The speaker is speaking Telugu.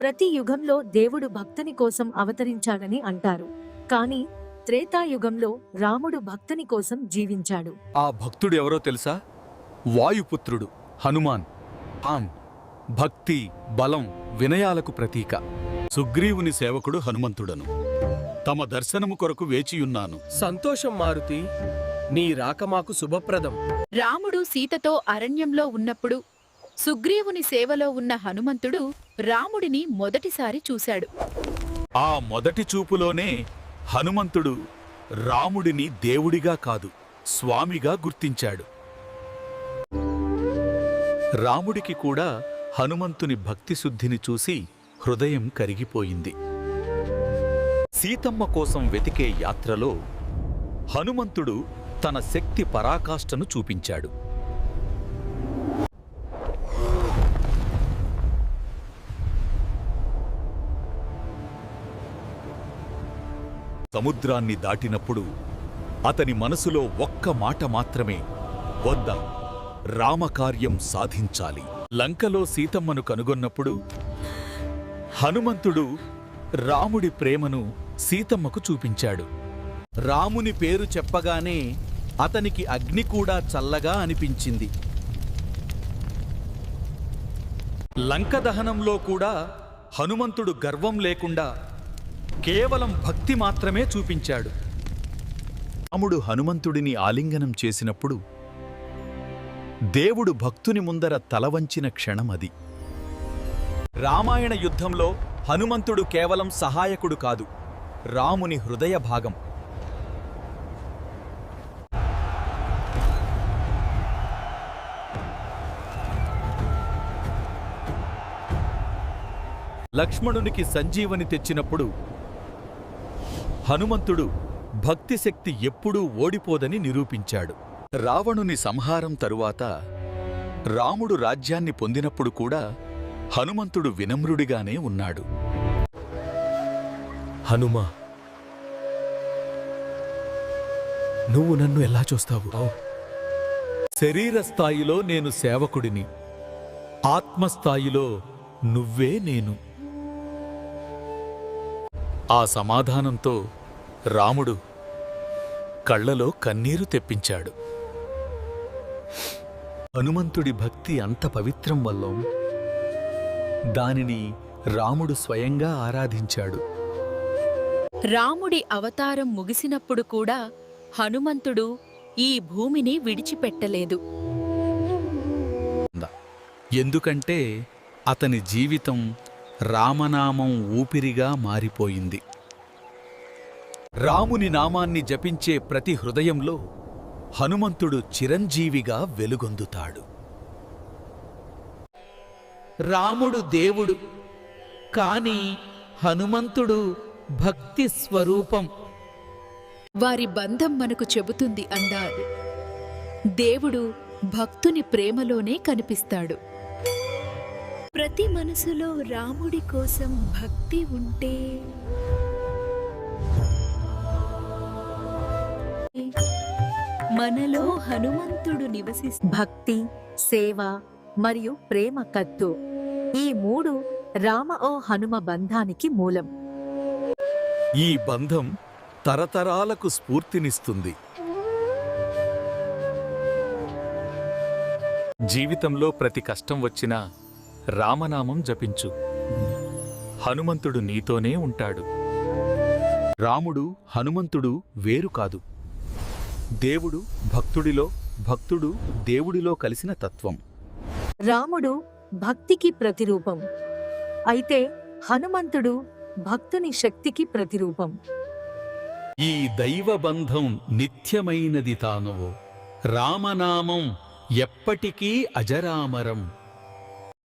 ప్రతి యుగంలో దేవుడు భక్తుని కోసం అవతరించాడని అంటారు. కానీ త్రేతాయుగంలో రాముడు భక్తుని కోసం జీవించాడు. ఆ భక్తుడు ఎవరో తెలుసా? వాయుపుత్రుడు హనుమాన్. ఆన్ భక్తి బలం వినయాలకు ప్రతీక. సుగ్రీవుని సేవకుడు హనుమంతుడను. తమ దర్శనము కొరకు వేచియున్నాను. సంతోషం మారుతి నీ రాక మాకు శుభప్రదం. రాముడు సీతతో అరణ్యంలో ఉన్నప్పుడు సుగ్రీవుని సేవలో ఉన్న హనుమంతుడు రాముడిని మొదటిసారి చూశాడు. ఆ మొదటి చూపులోనే హనుమంతుడు రాముడిని దేవుడిగా కాదు స్వామిగా గుర్తించాడు. రాముడికి కూడా హనుమంతుని భక్తిశుద్ధిని చూసి హృదయం కరిగిపోయింది. సీతమ్మ కోసం వెతికే యాత్రలో హనుమంతుడు తన శక్తి పరాకాష్ఠను చూపించాడు. సముద్రాన్ని దాటినప్పుడు అతని మనసులో ఒక్క మాట మాత్రమే వద్ద రామకార్యం సాధించాలి. లంకలో సీతమ్మను కనుగొన్నప్పుడు హనుమంతుడు రాముడి ప్రేమను సీతమ్మకు చూపించాడు. రాముని పేరు చెప్పగానే అతనికి అగ్ని కూడా చల్లగా అనిపించింది. లంక దహనంలో కూడా హనుమంతుడు గర్వం లేకుండా కేవలం భక్తి మాత్రమే చూపించాడు. రాముడు హనుమంతుడిని ఆలింగనం చేసినప్పుడు దేవుడు భక్తుని ముందర తలవంచిన క్షణమది రామాయణ యుద్ధంలో హనుమంతుడు కేవలం సహాయకుడు కాదు రాముని హృదయ భాగం. లక్ష్మణునికి సంజీవని తెచ్చినప్పుడు హనుమంతుడు భక్తి శక్తి ఎప్పుడూ ఓడిపోదని నిరూపించాడు. రావణుని సంహారం తరువాత రాముడు రాజ్యాన్ని పొందినప్పుడు కూడా హనుమంతుడు వినమ్రుడిగానే ఉన్నాడు. హనుమా నువ్వు నన్ను ఎలా చూస్తావు? శరీర స్థాయిలో నేను సేవకుడిని ఆత్మస్థాయిలో నువ్వే నేను. ఆ సమాధానంతో రాముడు కళ్ళలో కన్నీరు తెప్పించాడు. హనుమంతుడి భక్తి అంత పవిత్రం వల్ల. దానిని రాముడు స్వయంగా ఆరాధించాడు. రాముడి అవతారం ముగిసినప్పుడు కూడా హనుమంతుడు ఈ భూమిని విడిచిపెట్టలేదు. ఎందుకంటే అతని జీవితం రామనామం ఊపిరిగా మారిపోయింది. రాముని నామాన్ని జపించే ప్రతి హృదయంలో హనుమంతుడు చిరంజీవిగా వెలుగొందుతాడు. రాముడు దేవుడు కాని హనుమంతుడు భక్తి స్వరూపం. వారి బంధం మనకు చెబుతుంది అందారు దేవుడు భక్తుని ప్రేమలోనే కనిపిస్తాడు. ప్రతి మనసులో రాముడి కోసం భక్తి ఉంటే మనలో హనుమంతుడు నివసిస్తాడు భక్తి సేవ మరియు ప్రేమ కత్తు. ఈ మూడు రామ ఓ హనుమ బంధానికి మూలం. ఈ బంధం తరతరాలకు స్ఫూర్తినిస్తుంది. జీవితంలో ప్రతి కష్టం వచ్చినా రామనామం జపించు. హనుమంతుడు నీతోనే ఉంటాడు. రాముడు హనుమంతుడు వేరు కాదు. దేవుడు భక్తుడిలో భక్తుడు దేవుడిలో కలిసిన తత్వం. రాముడు భక్తికి ప్రతిరూపం. అయితే హనుమంతుడు భక్తుని శక్తికి ప్రతిరూపం. ఈ దైవబంధం నిత్యమైనది తాను రామనామం ఎప్పటికీ అజరామరం.